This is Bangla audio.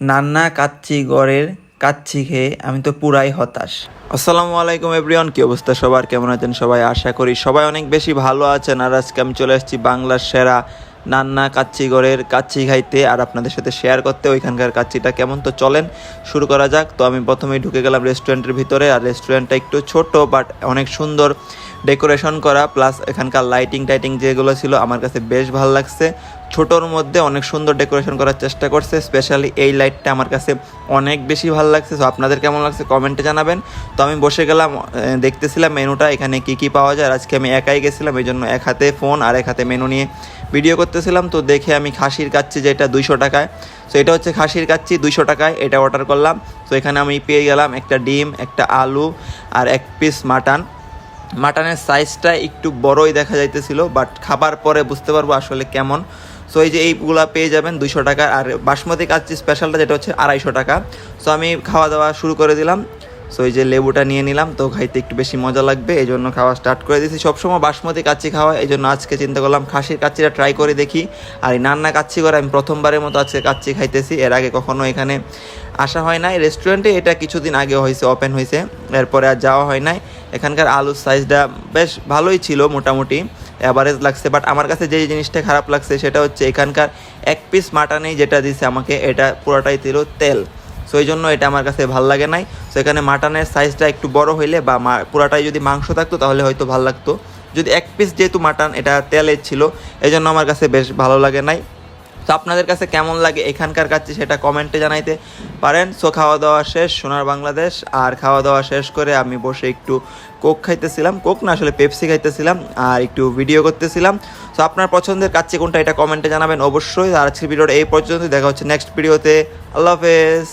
নান্না কাচ্চি গড়ের কাচ্চি খেয়ে আমি তো পুরাই হতাশ। আসসালামু আলাইকুম এভরিওয়ান, কি অবস্থা সবার? কেমন আছেন সবাই? আশা করি সবাই অনেক বেশি ভালো আছেন। আর আজকে আমি চলে আসছি বাংলার সেরা নান্না কাচ্চি গড়ের কাচ্চি খাইতে আর আপনাদের সাথে শেয়ার করতে ওইখানকার কাচ্চিটা কেমন তো চলেন, শুরু করা যাক। তো আমি প্রথমেই ঢুকে গেলাম রেস্টুরেন্টের ভিতরে, আর রেস্টুরেন্টটা একটু ছোট বাট অনেক সুন্দর ডেকোরেশন করা প্লাস এখানকার লাইটিং টাইটিং যেগুলো ছিল আমার কাছে বেশ ভালো লাগছে। ছোটোর মধ্যে অনেক সুন্দর ডেকোরেশন করার চেষ্টা করছে স্পেশালি এই লাইটটা আমার কাছে অনেক বেশি ভালো লাগছে। সো আপনাদের কেমন লাগছে কমেন্টে জানাবেন। তো আমি বসে গেলাম দেখতেছিলাম মেনুটা, এখানে কি কি পাওয়া যায় আজকে আমি একাই গেছিলাম এই জন্য এক হাতে ফোন আর এক হাতে মেনু নিয়ে ভিডিও করতেছিলাম, তো দেখে আমি খাসির কাচ্ছি যেটা দুইশো টাকায় সো এটা হচ্ছে খাসির কাচ্ছি দুইশো টাকায়, এটা অর্ডার করলাম। তো এখানে আমি পেয়ে গেলাম একটা ডিম, একটা আলু আর এক পিস মাটন। মাটনের সাইজটা একটু বড়ই দেখা যাইতেছিল বাট খাবার পরে বুঝতে পারব আসলে কেমন। সো এই যে এইগুলা পেয়ে যাবেন দুইশো টাকা আর বাসমতি কাচ্চি স্পেশালটা যেটা হচ্ছে আড়াইশো টাকা। সো আমি খাওয়া দাওয়া শুরু করে দিলাম। সো এই যে লেবুটা নিয়ে নিলাম, তো খাইতে একটু বেশি মজা লাগবে এই জন্য খাওয়া স্টার্ট করে দিয়েছি। সবসময় বাসমতি কাচ্চি খাওয়া এই জন্য আজকে চিন্তা করলাম খাসির কাচ্চিটা ট্রাই করে দেখি। আর এই নান্না কাচ্চি করে আমি প্রথমবারের মতো আজকে কাচ্চি খাইতেছি। এর আগে কখনো এখানে আসা হয় নাই। রেস্টুরেন্টে এটা কিছুদিন আগে হয়েছে ওপেন হয়েছে। এরপরে আর যাওয়া হয় নাই। এখানকার আলুর সাইজটা বেশ ভালোই ছিল মোটামুটি অ্যাভারেজ লাগছে। বাট আমার কাছে যে জিনিসটা খারাপ লাগছে, সেটা হচ্ছে এখানকার এক পিস মাটানেই যেটা দিছে আমাকে, এটা পুরোটাই ছিল তেল। সো জন্য এটা আমার কাছে ভালো লাগে নাই। সো এখানে মাটনের সাইজটা একটু বড় হইলে বা পুরাটাই যদি মাংস থাকতো, তাহলে হয়তো ভালো লাগতো। যদি এক পিস যেহেতু মাটন, এটা তেলের ছিল, এই জন্য আমার কাছে বেশ ভালো লাগে নাই। তো আপনাদের কাছে কেমন লাগে এখানকার কাছে সেটা কমেন্টে জানাইতে পারেন। সো খাওয়া দাওয়া শেষ, সোনার বাংলাদেশ। আর খাওয়া দাওয়া শেষ করে আমি বসে একটু কোক খাইতেছিলাম। কোক না, আসলে পেপসি খাইতেছিলাম আর একটু ভিডিও করতেছিলাম। সো আপনার পছন্দের কাছে কোনটা, এটা কমেন্টে জানাবেন অবশ্যই। আর আজকের ভিডিওটা এই পর্যন্ত দেখা হচ্ছে নেক্সট ভিডিওতে আল্লাহ হাফেজ।